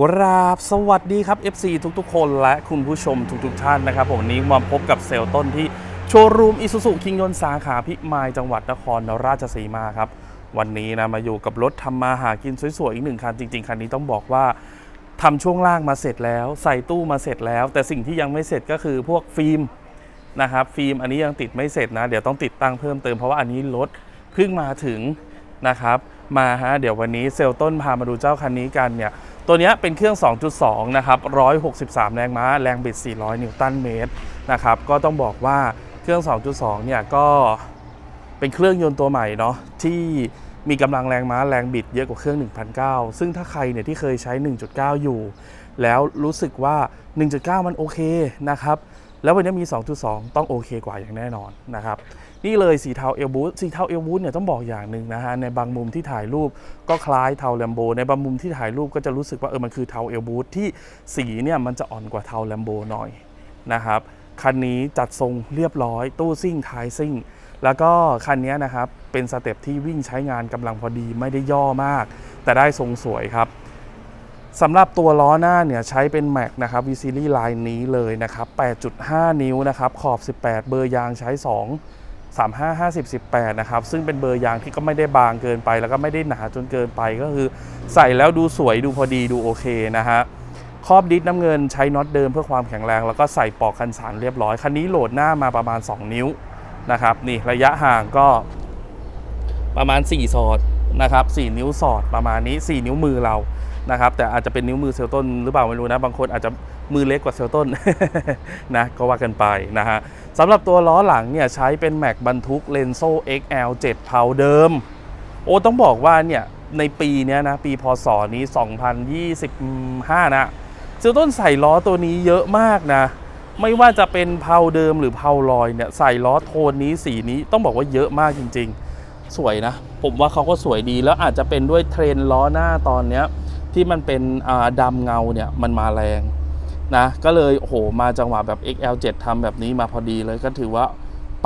กราบสวัสดีครับ FC ทุกๆ คนและคุณผู้ชมทุกๆ ท่านนะครับผมวันนี้มาพบกับเซลต้นที่โชว์รูมอิสุสุคิงยนสาขาพิมายจังหวัดนครราชสีมาครับ วันนี้นะมาอยู่กับรถทำมาหากินสวยๆ อีกหนึ่งคัน จริงๆ คันนี้ต้องบอกว่าทำช่วงล่างมาเสร็จแล้ว ใส่ตู้มาเสร็จแล้ว แต่สิ่งที่ยังไม่เสร็จก็คือพวกฟิล์มนะครับฟิล์มอันนี้ยังติดไม่เสร็จนะ เดี๋ยวต้องติดตั้งเพิ่มเติมเพราะว่าอันนี้รถเพิ่งมาถึงนะครับมาฮะเดี๋ยววันนี้เซลต้นพามาดูเจ้าคันนี้กันเนี่ย ตัวนี้เป็นเครื่อง 2.2 นะครับ 163 แรงม้า แรงบิด 400 นิวตันเมตรนะครับ ก็ต้องบอกว่าเครื่อง 2.2 เนี่ยก็เป็นเครื่องยนต์ตัวใหม่เนาะที่มีกำลังแรงม้าแรงบิดเยอะกว่าเครื่อง 1,900 ซึ่งถ้าใครเนี่ยที่เคยใช้ 1.9 อยู่ แล้วรู้สึกว่า 1.9 มันโอเคนะครับ แล้ววันนี้มี 2.2 ต้องโอเคกว่าอย่างแน่นอนนะครับ นี่เลยสีเทาเอลบูธสีเทาเอลบูธเนี่ยต้องบอกอย่างหนึ่งนะฮะในบางมุมที่ถ่ายรูปก็คล้ายเทาแลมโบในบางมุมที่ถ่ายรูปก็จะรู้สึกว่าเออมันคือเทาเอลบูธที่สีเนี่ยมันจะอ่อนกว่าเทาแลมโบหน่อยนะครับคันนี้จัดทรงเรียบร้อย ตู้ซิ่งท้ายซิ่ง แล้วก็คันนี้นะครับเป็นสเต็ปที่วิ่งใช้งานกำลังพอดีไม่ได้ย่อมาก แต่ได้ทรงสวยครับสำหรับตัวล้อหน้าเนี่ยใช้เป็นแม็กนะครับ v ีซีรีส์ไลน์นี้เลยนะครับ 8.5 นิ้วนะครับ ขอบ 18 เบอร์ยางใช้ 2 35 50 18 นะครับ ซึ่งเป็นเบอร์ยางที่ก็ไม่ได้บางเกินไป แล้วก็ไม่ได้หนาจนเกินไปก็คือ ใส่แล้วดูสวยดูพอดีดูโอเคนะฮะครอบดิสน้ำเงินใช้น็อตเดิมเพื่อความแข็งแรง แล้วก็ใส่ปอกคันสารเรียบร้อย คันนี้โหลดหน้ามาประมาณ 2 นิ้วนะครับนี่ระยะห่างก็ประมาณ 4 สอดนะครับ4นิ้วสอดประมาณนี้ 4 นิ้วมือเรานะครับแต่อาจจะเป็นนิ้วมือเซลต้นหรือเปล่าไม่รู้นะ บางคนอาจจะ มือเล็กกว่าเซลต้นนะก็ว่ากันไปนะฮะสำหรับตัวล้อหลังเนี่ยใช้เป็นแม็กบรรทุกเลนโซ XL 7เพาเดิม โอ้ต้องบอกว่าเนี่ยในปีเนี้ยนะ ปีพศนี้ 2025 นะเซลต้นใส่ล้อตัวนี้เยอะมากนะ ไม่ว่าจะเป็นเพาเดิมหรือเพาลอยเนี่ยใส่ล้อโทนนี้สีนี้ต้องบอกว่าเยอะมากจริง ๆ สวยนะ ผมว่าเขาก็สวยดีแล้วอาจจะเป็นด้วยเทรนล้อหน้าตอนเนี้ยที่มันเป็นอ่าดำเงาเนี่ยมันมาแรง นะก็เลยโอ้โหมาจังหวะแบบ XL7 ทำแบบนี้มาพอดีเลยก็ถือว่า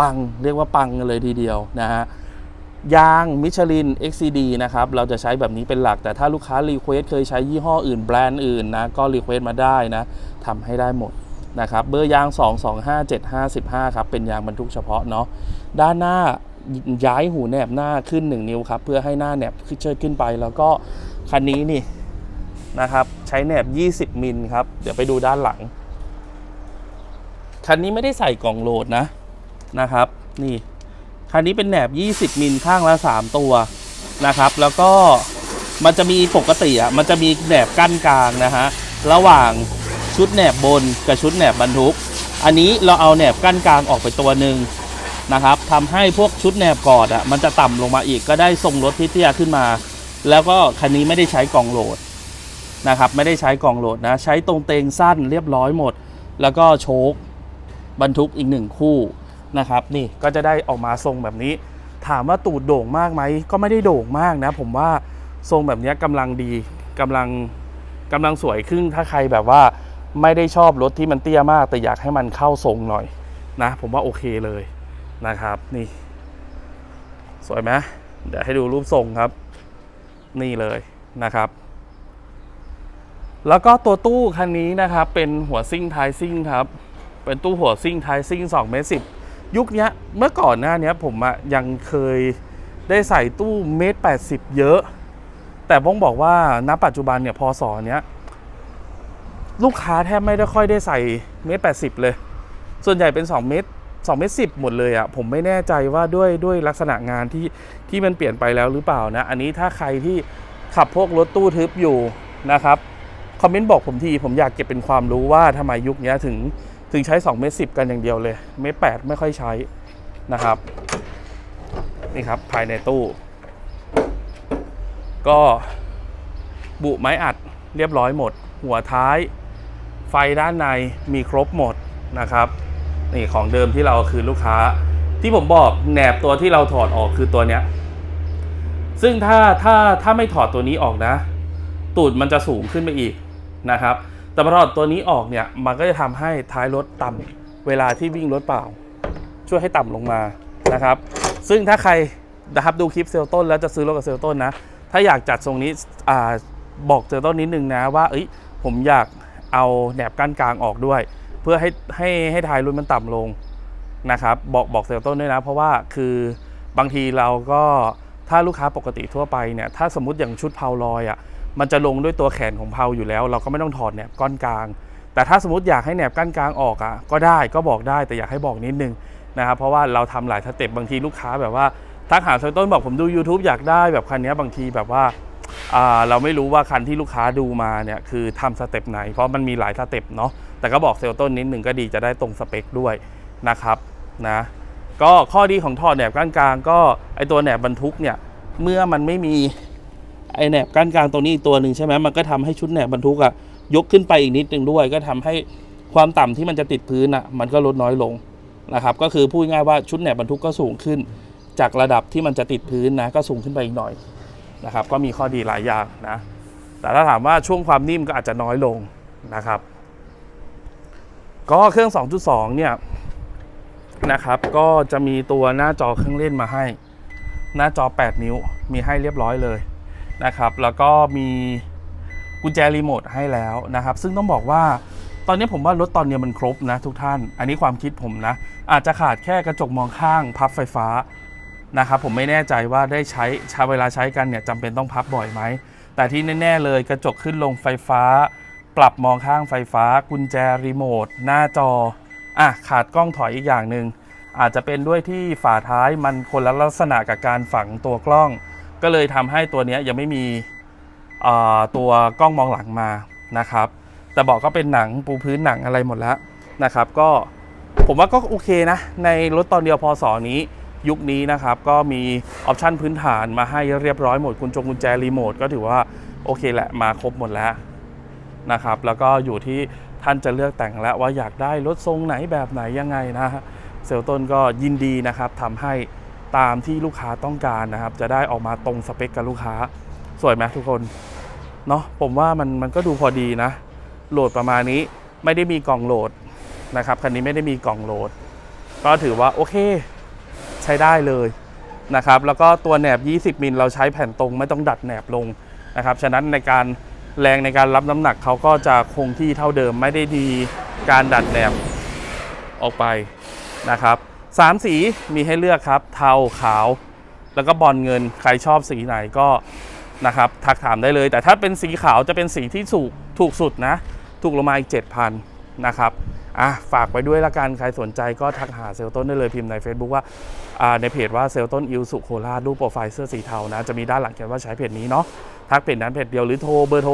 ปังเรียกว่าปังกันเลยทีเดียวนะฮะยางมิชลิน XCD นะครับ เราจะใช้แบบนี้เป็นหลัก แต่ถ้าลูกค้ารีเควสเคยใช้ยี่ห้ออื่นแบรนด์อื่นนะ ก็รีเควสมาได้นะทำให้ได้หมดนะครับ เบอร์ยาง 225755 ครับ เป็นยางบรรทุกเฉพาะเนาะด้านหน้าย้ายหูแนบหน้าขึ้น 1 นิ้วครับ เพื่อให้หน้าแนบขึ้นเชิดขึ้นไป แล้วก็คันนี้นี่ นะครับ ใช้แหนบ 20 มิลครับ เดี๋ยวไปดูด้านหลัง คันนี้ไม่ได้ใส่กล่องโหลดนะนะครับ นี่ คันนี้เป็นแหนบ 20 มิลข้างละ 3 ตัวนะครับ แล้วก็มันจะมีปกติอะ มันจะมีแหนบกั้นกลางนะฮะ ระหว่างชุดแหนบบนกับชุดแหนบบรรทุก อันนี้เราเอาแหนบกั้นกลางออกไปตัวหนึ่งนะครับทำให้พวกชุดแหนบกอดอะมันจะต่ำลงมาอีกก็ได้ทรงรถที่เตี้ยขึ้นมา แล้วก็คันนี้ไม่ได้ใช้กล่องโหลด นะครับไม่ได้ใช้กล่องโหลดนะ ใช้ตรงเตงสั้นเรียบร้อยหมด แล้วก็โชคบรรทุกอีกหนึ่งคู่นะครับนี่ก็จะได้ออกมาทรงแบบนี้ ถามว่าตูดโด่งมากไหมก็ไม่ได้โด่งมากนะ ผมว่าทรงแบบนี้กำลังดีกำลังกำลังสวยขึ้นถ้าใครแบบว่าไม่ได้ชอบรถที่มันเตี้ยมาก แต่อยากให้มันเข้าทรงหน่อยนะ ผมว่าโอเคเลยนะครับนี่ สวยไหมเดี๋ยวให้ดูรูปทรงครับ นี่เลยนะครับ แล้วก็ตัวตู้คันนี้นะครับเป็นหัวซิ่งท้ายซิ่งครับเป็นตู้หัวซิ่งท้ายซิ่ง2เมตรสิยุคนี้เมื่อก่อนหน้านี้ผมอะยังเคยได้ใส่ตู้เมตรแปดสิบเยอะ แต่ผมบอกว่าณปัจจุบันเนี่ยพอสอเนี้ยลูกค้าแทบไม่ได้ค่อยได้ใส่เมตรแปดสิบเลย ส่วนใหญ่เป็น2เมตร2เมตรสิบหมดเลยอะผมไม่แน่ใจว่าด้วยด้วยลักษณะงานที่ที่มันเปลี่ยนไปแล้วหรือเปล่านะ อันนี้ถ้าใครที่ขับพวกรถตู้ทึบอยู่นะครับ คอมเมนต์บอกผมทีผมอยากเก็บเป็นความรู้ว่าทำไมยุคนี้ถึงถึงใช้2เมตรสิกันอย่างเดียวเลยเมตรแปดไม่ค่อยใช้นะครับ นี่ครับภายในตู้ ก็บุไม้อัดเรียบร้อยหมด หัวท้าย ไฟด้านในมีครบหมดนะครับนี่ของเดิมที่เราคือลูกค้า ที่ผมบอกแหนบตัวที่เราถอดออกคือตัวเนี้ยซึ่งถ้าถ้าถ้าไม่ถอดตัวนี้ออกนะ ตูดมันจะสูงขึ้นไปอีก นะครับ แต่พอถอดตัวนี้ออกเนี่ยมันก็จะทำให้ท้ายรถต่ำเวลาที่วิ่งรถเปล่า ช่วยให้ต่ำลงมานะครับ ซึ่งถ้าใครนะครับดูคลิปเซลต้นแล้วจะซื้อรถกับเซลต้นนะ ถ้าอยากจัดทรงนี้อบอกเจอต้นนิดนึงนะว่าเอ้ยผมอยากเอาแหนบกั้นกลางออกด้วย เพื่อให้ให้ให้ท้ายรุ่นมันต่ำลงนะครับบอกบอกเซลต้นด้วยนะ เพราะว่าคือบางทีเราก็ถ้าลูกค้าปกติทั่วไปเนี่ยถ้าสมมติอย่างชุดเพาลอยอะ่ะ มันจะลงด้วยตัวแขนของเพาอยู่แล้ว เราก็ไม่ต้องถอดแหนบก้อนกลาง แต่ถ้าสมมติอยากให้แหนบกั้นกลางออกอะ่ะก็ได้ก็บอกได้แต่อยากให้บอกนิดนึงนะครับเพราะว่าเราทำหลายสเต็ปบางทีลูกค้าแบบว่าทักหาเซลล์ต้นบอกผมดู YouTube อยากได้แบบคันนี้บางทีแบบว่าเราไม่รู้ว่าคันที่ลูกค้าดูมาเนี่ยคือทำสเต็ปไหน เพราะมันมีหลายสเต็ปเนาะแต่ก็บอกเซลล์ต้นนิดหนึ่งก็ดีจะได้ตรงสเปคด้วยนะครับนะก็ข้อดีของถอดแหนบก้านกลางก็ไอตัวแหนบบรรทุกเนี่ยเมื่อมันไม่มี ไอแหนบก้านกลางตัวนี้อีกตัวหนึ่งใช่ไหมมันก็ทำให้ชุดแหนบบรรทุกอะยกขึ้นไปอีกนิดนึงด้วย ก็ทำให้ความต่ำที่มันจะติดพื้นอะมันก็ลดน้อยลงนะครับก็คือพูดง่ายว่าชุดแหนบบรรทุกก็สูงขึ้น จากระดับที่มันจะติดพื้นนะก็สูงขึ้นไปอีกหน่อยนะครับก็มีข้อดีหลายอย่างนะแต่ถ้าถามว่าช่วงความนิ่มก็อาจจะน้อยลงนะครับ ก็เครื่อง 2.2 เนี่ยนะครับก็จะมีตัวหน้าจอเครื่องเล่นมาให้ หน้าจอ 8 นิ้วมีให้เรียบร้อยเลย นะครับ แล้วก็มีกุญแจรีโมทให้แล้วนะครับ ซึ่งต้องบอกว่าตอนนี้ผมว่ารถตอนนี้มันครบนะทุกท่าน อันนี้ความคิดผมนะ อาจจะขาดแค่กระจกมองข้างพับไฟฟ้านะครับผมไม่แน่ใจว่าได้ใช้ใช้เวลาใช้กันเนี่ยจำเป็นต้องพับบ่อยไหม แต่ที่แน่ ๆ เลยกระจกขึ้นลงไฟฟ้า ปรับมองข้างไฟฟ้า กุญแจรีโมทหน้าจออะขาดกล้องถอยอีกอย่างหนึ่งอาจจะเป็นด้วยที่ฝาท้ายมันคนละลักษณะกับการฝังตัวกล้อง ก็เลยทำให้ตัวนี้ยังไม่มีตัวกล้องมองหลังมานะครับ แต่บอกก็เป็นหนังปูพื้นหนังอะไรหมดแล้วนะครับ ก็ผมว่าก็โอเคนะ ในรถตอนเดียวพอสอนี้ยุคนี้นะครับ ก็มีออปชันพื้นฐานมาให้เรียบร้อยหมดกุญจงกุญแจรีโมทก็ถือว่าโอเคแหละมาครบหมดแล้วนะครับ แล้วก็อยู่ที่ท่านจะเลือกแต่งแล้วว่าอยากได้รถทรงไหนแบบไหนยังไงนะฮะเซลลต้นก็ยินดีนะครับทำให้ ตามที่ลูกค้าต้องการนะครับ จะได้ออกมาตรงสเปคกับลูกค้า สวยไหมทุกคนเนาะผมว่ามันมันก็ดูพอดีนะ โหลดประมาณนี้ไม่ได้มีกล่องโหลดนะครับคันนี้ไม่ได้มีกล่องโหลด ก็ถือว่าโอเคใช้ได้เลยนะครับ แล้วก็ตัวแหนบ 20 มิลเราใช้แผ่นตรงไม่ต้องดัดแหนบลงนะครับ ฉะนั้นในการแรงในการรับน้ำหนักเขาก็จะคงที่เท่าเดิมไม่ได้ดีการดัดแหนบออกไปนะครับ สามสีมีให้เลือกครับ เทาขาว แล้วก็บอลเงินใครชอบสีไหนก็นะครับทักถามได้เลย แต่ถ้าเป็นสีขาวจะเป็นสีที่ถูกถูกสุดนะ ถูกลงมาอีก 7,000 นะครับอะฝากไว้ด้วยละกัน ใครสนใจก็ทักหาเซลต้นได้เลยพิมพ์ใน Facebook ว่าอ่าในเพจว่าเซลต้นอิวสุโคราชรูปโปรไฟล์เสื้อสีเทานะ จะมีด้านหลังเขียนว่าใช้เพจนี้เนาะทักเพจนั้นเพจเดียวหรือโทรเบอร์โทร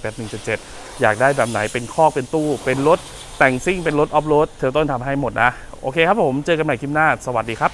0853518177 อยากได้แบบไหนเป็นข้อกเป็นตู้ เป็นรถแต่งซิ่งเป็นรถออฟโรดเซลลต้นทำให้หมดนะ โอเคครับผมเจอกันใหม่คลิปหน้า สวัสดีครับ